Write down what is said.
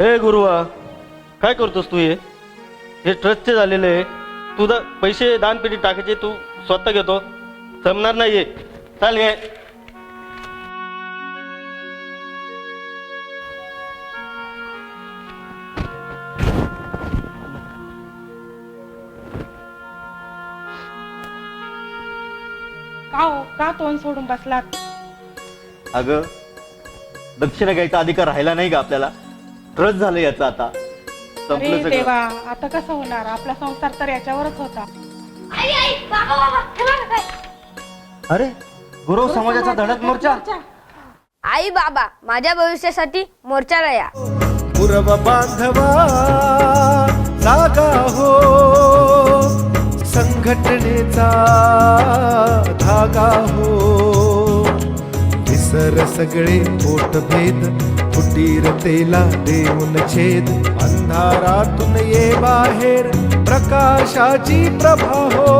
हे गुरुवा काय करतोस तू हे? हे ट्रस्टचे झालेले आहे तुझा पैसे दानपेटी टाकायचे तू स्वतः घेतो. जमणार नाही हे चाल घे का हो? का तोंड सोडून बसलात? अगं दक्षिणा घ्यायचा अधिकार राहिला नाही का आपल्याला? ट्रस्ट झालं याचं आता. संपलं अरे सगळं. देवा आता कसं होणार? आपला संसार तर याच्यावरच होता. आई आई बाबा बाबा हे बघा काय. अरे गुरु समाजाचा धडक मोर्चा? आई बाबा माझ्या भविष्यासाठी मोर्चाला या पूर्व बांधवा जागा हो संघटनेचा सगळे पोट भेद कुटीर तेला देऊन छेद. अंधारातून ये बाहेर प्रकाशाची प्रभा हो.